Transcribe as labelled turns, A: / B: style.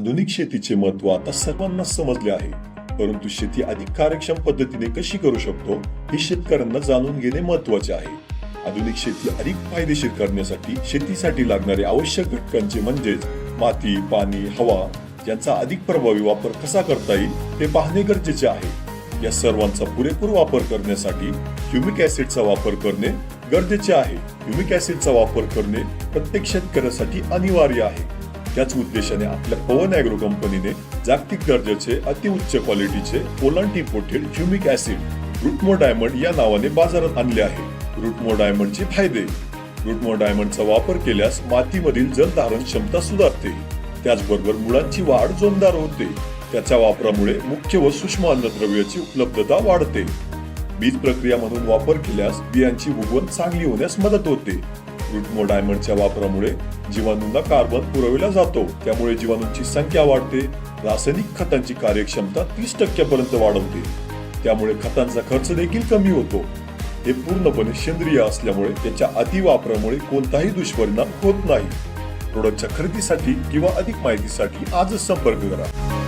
A: आधुनिक शेतीचे महत्त्व आता सर्वांना समजले आहे. परंतु शेती अधिक कार्यक्षम पद्धतीने कशी करू शकतो हे शेतकऱ्यांना जाणून घेणे महत्त्वाचे आहे. आधुनिक शेती अधिक फायदेशीर करण्यासाठी शेतीसाठी लागणारे आवश्यक घटकांचे म्हणजेच माती पाणी हवा यांचा अधिक प्रभावी वापर कसा करता येईल हे पाहणे गरजेचे आहे. या सर्वांचा पुरेपूर वापर करण्यासाठी ह्युमिक ऍसिडचा वापर करणे गरजेचे आहे. ह्युमिक ऍसिडचा वापर करणे प्रत्येक शेतकऱ्यासाठी अनिवार्य आहे. त्याच उद्देशाने आपल्या पवन अॅग्रो कंपनीने जागतिक दर्जाचे अतिउच्च क्वालिटीचे ओलांटी पोटेड ह्युमिक ऍसिड रुटमो डायमंड या नावाने बाजारात आणले आहे. रुटमो डायमंडचे फायदे. रुटमो डायमंडचा वापर केल्यास मातीमधील जलधारण क्षमता सुधारते. त्याचबरोबर मुळांची वाढ जोमदार होते. त्याच्या वापरामुळे मुख्य व सूक्ष्म अन्नद्रव्याची उपलब्धता वाढते. बीज प्रक्रिया म्हणून वापर केल्यास बियांची उगवण चांगली होण्यास मदत होते. व डायमंडच्या वापरामुळे जीवाणूंना कार्बन पुरविला जातो. त्यामुळे जीवाणूंची संख्या वाढते. रासायनिक खतांची कार्यक्षमता तीस टक्क्यापर्यंत वाढवते. त्यामुळे खतांचा खर्च देखील कमी होतो. हे पूर्णपणे सेंद्रिय असल्यामुळे त्याच्या अतिवापरामुळे कोणताही दुष्परिणाम होत नाही. प्रोडक्टच्या खरेदीसाठी किंवा अधिक माहितीसाठी आजच संपर्क करा.